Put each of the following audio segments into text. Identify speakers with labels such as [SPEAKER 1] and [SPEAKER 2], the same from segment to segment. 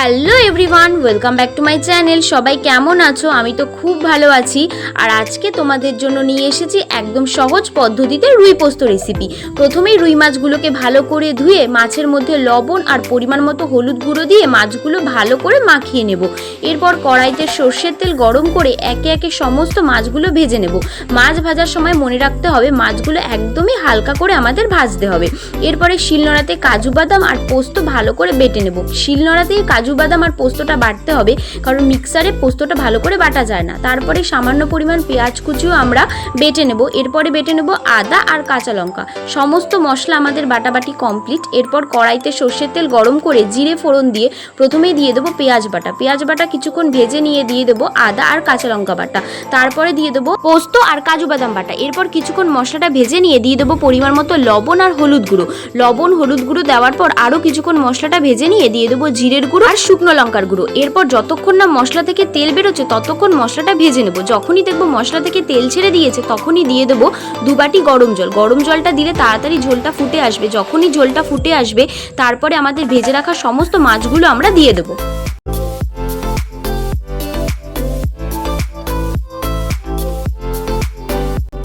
[SPEAKER 1] Hello everyone, welcome back to my channel. সবাই কেমন আছো? আমি তো খুব ভালো আছি। আর আজকে তোমাদের জন্য নিয়ে এসেছি একদম সহজ পদ্ধতিতে রুই পোস্ত রেসিপি প্রথমেই রুই মাছগুলোকে ভালো করে ধুয়ে মাছের মধ্যে লবণ আর পরিমাণ মতো হলুদ গুঁড়ো দিয়ে মাছগুলো ভালো করে মাখিয়ে নেব। এরপর কড়াইতে সর্ষের তেল গরম করে একে একে সমস্ত মাছগুলো ভেজে নেব। মাছ ভাজার সময় মনে রাখতে হবে, মাছগুলো একদমই হালকা করে আমাদের ভাজতে হবে। এরপরে শিলনোড়াতে কাজু বাদাম আর পোস্ত ভালো করে বেটে নেব। শিলনোড়াতেই কাজু বাদাম আর পোস্তটা বাটতে হবে, কারণ মিক্সারে পোস্তটা ভালো করে বাটা যায় না। তারপরে সামান্য পরিমাণ পেঁয়াজ কুচিও আমরা বেটে নেব। এরপরে বেটে নেব আদা আর কাঁচা লঙ্কা। সমস্ত মশলা আমাদের বাটাবাটি কমপ্লিট। এরপর কড়াইতে সর্ষের তেল গরম করে জিরে ফোড়ন দিয়ে প্রথমেই দিয়ে দেবো পেঁয়াজ বাটা। পেঁয়াজ বাটা কিছুক্ষণ ভেজে নিয়ে দিয়ে দেবো আদা আর কাঁচা লঙ্কা বাটা। তারপরে দিয়ে দেবো পোস্ত আর কাজু বাদাম বাটা। এরপর কিছুক্ষণ মশলাটা ভেজে নিয়ে দিয়ে দেবো পরিমাণ মতো লবণ আর হলুদ গুঁড়ো। লবণ, হলুদ গুঁড়ো দেওয়ার পর আরও কিছুক্ষণ মশলাটা ভেজে নিয়ে দিয়ে দেবো জিরের গুঁড়ো আর শুকনো লঙ্কার গুঁড়ো। এরপর যতক্ষণ না মশলা থেকে তেল বেরোচ্ছে, ততক্ষণ মশলাটা ভেজে নেব। যখনই দেখব মশলা থেকে তেল ছেড়ে দিয়েছে, তখনই দিয়ে দেবো দুবাটি গরম জল। গরম জলটা দিলে তাড়াতাড়ি ঝোলটা ফুটে আসবে। যখনই ঝোলটা ফুটে আসবে, তারপরে আমাদের ভেজে রাখা সমস্ত মাছগুলো আমরা দিয়ে দেবো।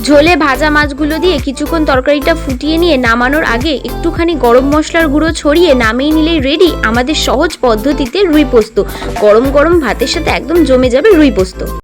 [SPEAKER 1] ঝোলে ভাজা মাছগুলো দিয়ে কিছুক্ষণ তরকারিটা ফুটিয়ে নিয়ে নামানোর আগে একটুখানি গরম মশলার গুঁড়ো ছড়িয়ে নামিয়ে নিলেই রেডি আমাদের সহজ পদ্ধতিতে রুই পোস্ত। গরম গরম ভাতের সাথে একদম জমে যাবে রুই পোস্ত।